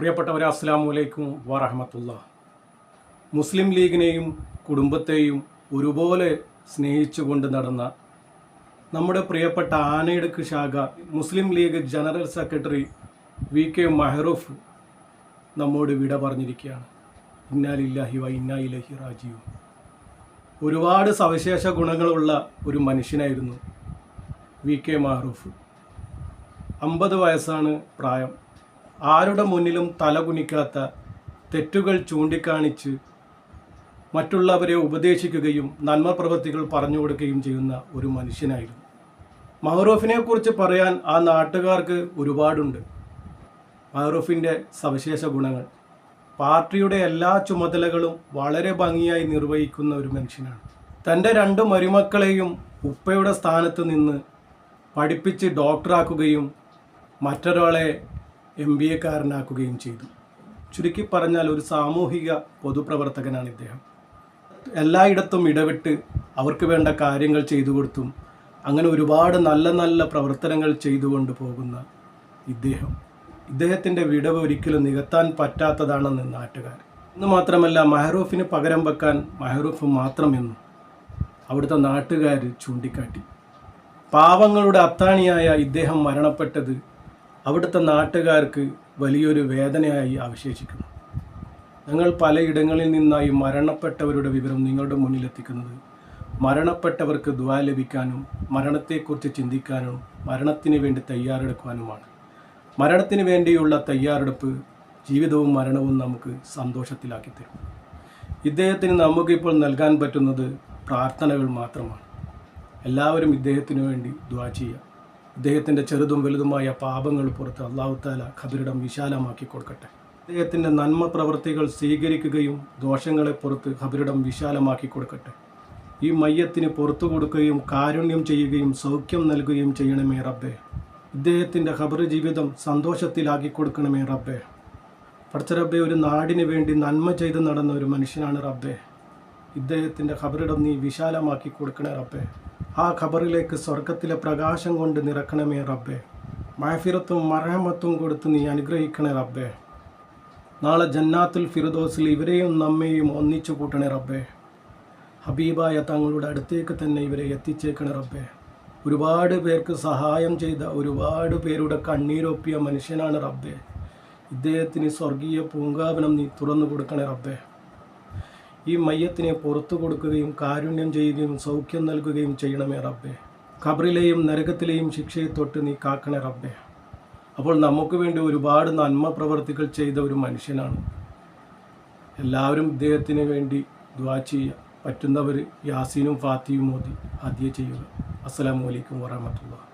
പ്രിയപ്പെട്ടവരെ അസ്സാം വലൈക്കും വറഹമത്തുള്ള. മുസ്ലിം ലീഗിനെയും കുടുംബത്തെയും ഒരുപോലെ സ്നേഹിച്ചുകൊണ്ട് നടന്ന നമ്മുടെ പ്രിയപ്പെട്ട ആനയിടുക്ക് ശാഖ Muslim League general secretary V K Mehroof നമ്മോട് വിട പറഞ്ഞിരിക്കുകയാണ്. ഇന്നാലില്ലാഹി വ ഇന്നായിലഹി രാജീവ് ഒരുപാട് സവിശേഷ ഗുണങ്ങളുള്ള ഒരു മനുഷ്യനായിരുന്നു വി കെ മെഹറൂഫ്. അമ്പത് വയസ്സാണ് പ്രായം. ആരുടെ മുന്നിലും തലകുനിക്കാത്ത തെറ്റുകൾ ചൂണ്ടിക്കാണിച്ച് മറ്റുള്ളവരെ ഉപദേശിക്കുകയും നന്മ പ്രവൃത്തികൾ പറഞ്ഞു കൊടുക്കുകയും ചെയ്യുന്ന ഒരു മനുഷ്യനായിരുന്നു. മഹറൂഫിനെ കുറിച്ച് പറയാൻ ആ നാട്ടുകാർക്ക് ഒരുപാടുണ്ട്. മഹറൂഫിന്റെ സവിശേഷ ഗുണങ്ങൾ. പാർട്ടിയുടെ എല്ലാ ചുമതലകളും വളരെ ഭംഗിയായി നിർവഹിക്കുന്ന ഒരു മനുഷ്യനാണ്. തന്റെ രണ്ട് മരുമക്കളെയും ഉപ്പയുടെ സ്ഥാനത്ത് നിന്ന് പഠിപ്പിച്ച് ഡോക്ടറാക്കുകയും മറ്റൊരാളെ എം ബി എക്കാരനാക്കുകയും ചെയ്തു. ചുരുക്കി പറഞ്ഞാൽ ഒരു സാമൂഹിക പൊതുപ്രവർത്തകനാണ് ഇദ്ദേഹം. എല്ലായിടത്തും ഇടപെട്ട് അവർക്ക് വേണ്ട കാര്യങ്ങൾ ചെയ്തു കൊടുത്തും അങ്ങനെ ഒരുപാട് നല്ല നല്ല പ്രവർത്തനങ്ങൾ ചെയ്തുകൊണ്ട് പോകുന്ന ഇദ്ദേഹം. ഇദ്ദേഹത്തിന്റെ വിടവ് ഒരിക്കലും നികത്താൻ പറ്റാത്തതാണെന്ന് നാട്ടുകാർ. ഇന്ന് മാത്രമല്ല മെഹറൂഫിന് പകരം വെക്കാൻ മെഹറൂഫ് മാത്രമെന്നും അവിടുത്തെ നാട്ടുകാർ ചൂണ്ടിക്കാട്ടി. പാവങ്ങളുടെ അത്താണിയായ ഇദ്ദേഹം മരണപ്പെട്ടത് അവിടുത്തെ നാട്ടുകാർക്ക് വലിയൊരു വേദനയായി അവശേഷിക്കുന്നു. ഞങ്ങൾ പലയിടങ്ങളിൽ നിന്നായി മരണപ്പെട്ടവരുടെ വിവരം നിങ്ങളുടെ മുന്നിലെത്തിക്കുന്നത് മരണപ്പെട്ടവർക്ക് ദ്വാ ലഭിക്കാനും മരണത്തെക്കുറിച്ച് ചിന്തിക്കാനും മരണത്തിന് വേണ്ടി തയ്യാറെടുക്കുവാനുമാണ്. മരണത്തിന് വേണ്ടിയുള്ള തയ്യാറെടുപ്പ് ജീവിതവും മരണവും നമുക്ക് സന്തോഷത്തിലാക്കി തരും. ഇദ്ദേഹത്തിന് നമുക്കിപ്പോൾ നൽകാൻ പറ്റുന്നത് പ്രാർത്ഥനകൾ മാത്രമാണ്. എല്ലാവരും ഇദ്ദേഹത്തിനു വേണ്ടി ദ്വാ ചെയ്യുക. ഇദ്ദേഹത്തിന്റെ ചെറുതും വലുതുമായ പാപങ്ങൾ പുറത്ത് അള്ളാഹു താല ഖബറിടം വിശാലമാക്കി കൊടുക്കട്ടെ. അദ്ദേഹത്തിന്റെ നന്മ പ്രവൃത്തികൾ സ്വീകരിക്കുകയും ദോഷങ്ങളെ പുറത്ത് ഖബരിടം വിശാലമാക്കി കൊടുക്കട്ടെ. ഈ മയ്യത്തിന് പുറത്തു കൊടുക്കുകയും കാരുണ്യം ചെയ്യുകയും സൗഖ്യം നൽകുകയും ചെയ്യണമേ റബ്ബേ. ഇദ്ദേഹത്തിന്റെ ഖബർ ജീവിതം സന്തോഷത്തിലാക്കി കൊടുക്കണമേ റബ്ബേ. പഠിച്ച റബ്ബെ ഒരു നാടിന് വേണ്ടി നന്മ ചെയ്ത് നടന്ന ഒരു മനുഷ്യനാണ് റബ്ബേ. ഇദ്ദേഹത്തിന്റെ ഖബറിടം നീ വിശാലമാക്കി കൊടുക്കണേ റബ്ബേ. ആ ഖബറിലേക്ക് സ്വർഗത്തിലെ പ്രകാശം കൊണ്ട് നിറക്കണമേ റബ്ബേ. മഹഫിറത്തും മറഹമത്തും കൊടുത്ത് നീ അനുഗ്രഹിക്കണേ റബ്ബേ. നാളെ ജന്നാത്തുൽ ഫിറുദോസിൽ ഇവരെയും നമ്മെയും ഒന്നിച്ചു കൂട്ടണേ റബ്ബേ. ഹബീബായ തങ്ങളുടെ അടുത്തേക്ക് തന്നെ ഇവരെ എത്തിച്ചേക്കണേ റബ്ബേ. ഒരുപാട് പേർക്ക് സഹായം ചെയ്ത ഒരുപാട് പേരുടെ കണ്ണീരൊപ്പിയ മനുഷ്യനാണ് റബ്ബേ. ഇദ്ദേഹത്തിന് സ്വർഗീയ പൂങ്കാവനം നീ തുറന്നു കൊടുക്കണേ റബ്ബേ. ഈ മയ്യത്തിനെ പുറത്തു കൊടുക്കുകയും കാരുണ്യം ചെയ്യുകയും സൗഖ്യം നൽകുകയും ചെയ്യണമേ റബ്ബെ. ഖബറിലെയും നരകത്തിലെയും ശിക്ഷയെ തൊട്ട് നീ കാക്കണേ റബ്ബെ. അപ്പോൾ നമുക്ക് വേണ്ടി ഒരുപാട് നന്മ പ്രവർത്തികൾ ചെയ്ത ഒരു മനുഷ്യനാണ്. എല്ലാവരും ഇദ്ദേഹത്തിന് വേണ്ടി ദ്വാ ചെയ്യുക. പറ്റുന്നവർ യാസീനും ഫാത്തിയും മോദി ആദ്യം ചെയ്യുക. അസ്സലാമു അലൈക്കും വറഹമത്തുള്ള